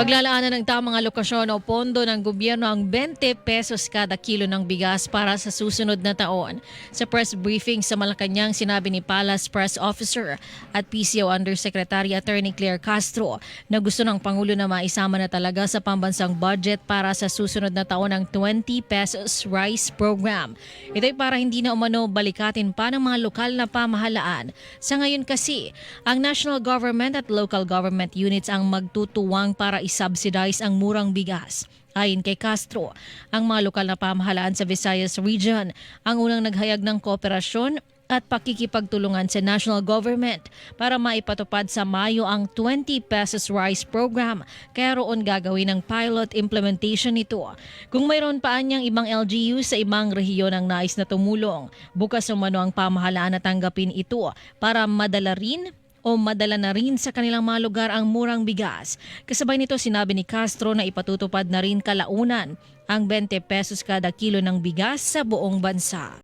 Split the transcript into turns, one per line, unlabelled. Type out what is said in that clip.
Paglalaanan ng tamang alokasyon o pondo ng gobyerno ang 20 pesos kada kilo ng bigas para sa susunod na taon. Sa press briefing sa Malacanang, sinabi ni Palace Press Officer at PCO Undersecretary Attorney Claire Castro na gusto ng Pangulo na maisama na talaga sa pambansang budget para sa susunod na taon ang 20 pesos rice program. Ito'y para hindi na umano balikatin pa ng mga lokal na pamahalaan. Sa ngayon kasi, ang national government at local government units ang magtutuwang para i-subsidize ang murang bigas. Ayon kay Castro, ang mga lokal na pamahalaan sa Visayas Region ang unang naghayag ng kooperasyon at pakikipagtulungan sa national government para maipatupad sa Mayo ang 20 pesos rice program kaya roon gagawin ang pilot implementation nito. Kung mayroon pa anyang ibang LGU sa ibang rehiyon ang nais na tumulong, bukas umano ang pamahalaan na tanggapin ito para madala rin o madala na rin sa kanilang mga lugar ang murang bigas. Kasabay nito sinabi ni Castro na ipatutupad na rin kalaunan ang 20 pesos kada kilo ng bigas sa buong bansa.